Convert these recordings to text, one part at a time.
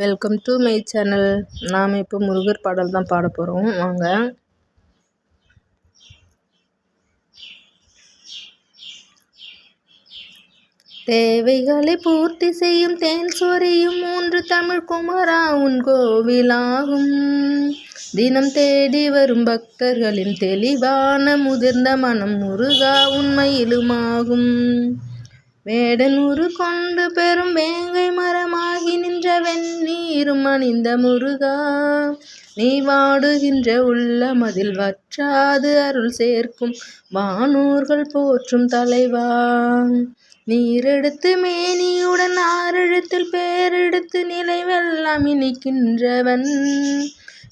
Welcome to my channel நாம் இப்போ முருகர் பாடல் தான் பாட போகிறோம் வாங்க. தேவைகளை பூர்த்தி செய்யும் தேன் சொரியும் மூன்று தமிழ் குமரா உன் கோவிலாகும். தினம் தேடி வரும் பக்தர்களின் தெளிவான முதிர்ந்த மனம் முருகா உண்மையிலுமாகும். வேடனூறு கொண்டு பெறும் வேங்கை மர வெந்நீரும் அணிந்த முருகா. நீ வாடுகின்ற உள்ள மதில் வற்றாது அருள் சேர்க்கும் வானூர்கள் போற்றும் தலைவா. நீரெடுத்து மேனியுடன் ஆறெழுத்தில் பேரெடுத்து நிலைவெல்லாம் இனிக்கின்றவன்.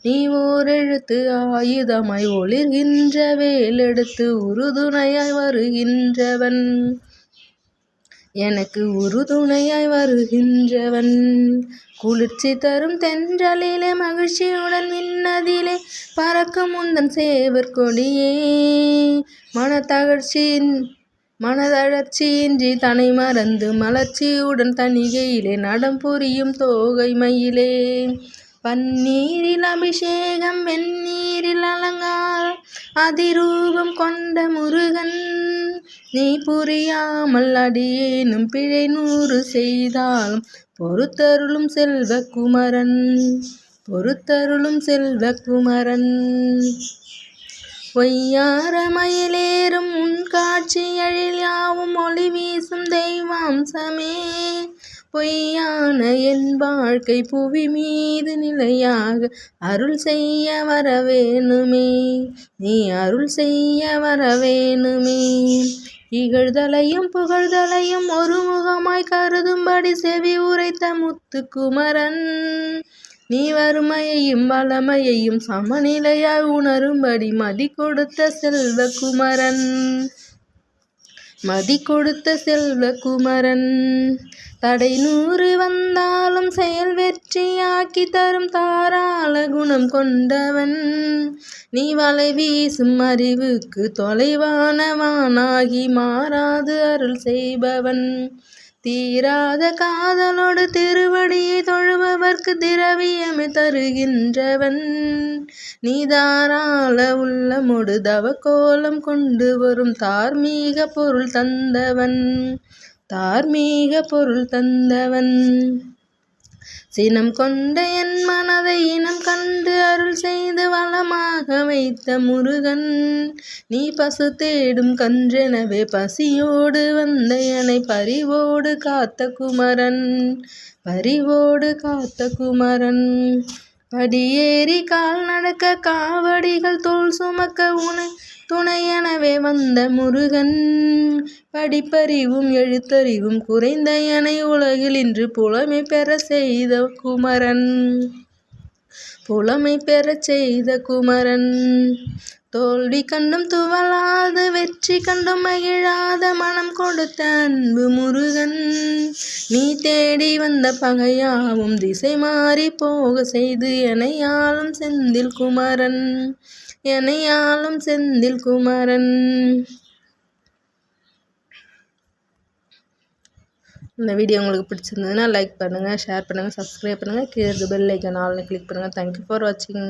நீ ஓரெழுத்து ஆயுதமாய் ஒளிர்கின்ற வேலெடுத்து உறுதுணையாய் வருகின்றவன். எனக்கு உறுதுணையாய் வருகின்றவன். குளிர்ச்சி தரும் தென்றலிலே மகிழ்ச்சியுடன் மின்னதிலே பறக்கும் முந்தன் சேவர் கொடியே. மனத்தகழ்ச்சியின் மனதளர்ச்சியின்றி தனை மறந்து மலர்ச்சியுடன் தனிகையிலே நடம் புரியும் தோகை மயிலே பன்னீரில் அபிஷேகம் வெந்நீர் அதிரூபம் கொண்ட முருகன் நீ புரியாமல் அடியேனும் பிழை நூறு செய்தாலும் பொறுத்தருளும் செல்வ குமரன் பொறுத்தருளும் செல்வ குமரன் பொய்யார மயிலேறும் உன் காட்சி எழில் யாவும் ஒளி வீசும் தெய்வாம்சமே. பொய்யான என் வாழ்க்கை புவி மீது நிலையாக அருள் செய்ய வரவேணுமே. நீ அருள் செய்ய வரவேணுமே. இகழ்தலையும் புகழ்தலையும் ஒரு முகமாய் கருதும்படி செவி உரைத்த முத்துக்குமரன். நீ வறுமையையும் வளமையையும் சமநிலையாய் உணரும்படி மதி கொடுத்த செல்வகுமரன் மதி கொடுத்த செல்வகுமரன். தடை நூறு வந்தாலும் செயல் வெற்றியாக்கி தரும் தாராள குணம் கொண்டவன். நீ வலை வீசும் அறிவுக்கு தொலைவானவானாகி மாறாது அருள் செய்பவன். தீராத காதலோடு திருவடியை தொழுபவர்க்கு திரவியமே தருகின்றவன். நீ தாராள உள்ளமொடு தவ கோலம் கொண்டு வரும் தார்மீக பொருள் தந்தவன். தார்மீக பொருள் தந்தவன். சினம் கொண்ட என் மனதை இனம் கண்டு அருள் செய்து வளமாக வைத்த முருகன். நீ பசு தேடும் கன்றெனவே பசியோடு வந்த என்னை பரிவோடு காத்த குமரன். பரிவோடு காத்த குமரன். படியேறி கால் நடக்க காவடிகள் தோல் சுமக்க உனை துணையெனவே வந்த முருகன். படிப்பறிவும் எழுத்தறிவும் குறைந்த எனை உலகில் இன்று புலமை பெற செய்த குமரன். புலமை பெற செய்த குமரன். தோல்வி கண்டும் துவளாது வெற்றி கண்டும் மகிழாத மனம் கொடுத்த அன்பு முருகன். நீ தேடி வந்த பகையாவும் திசை மாறி போக செய்து எனையாளும் செந்தில் குமரன் எனையாளும் செந்தில் குமரன். இந்த வீடியோ உங்களுக்கு பிடிச்சிருந்ததுன்னா லைக் பண்ணுங்கள் ஷேர் பண்ணுங்கள் சப்ஸ்கிரைப் பண்ணுங்கள் கீழே பெல் ஐக்கன் ஆல்னு கிளிக் பண்ணுங்கள் தேங்க்யூ ஃபார் வாட்சிங்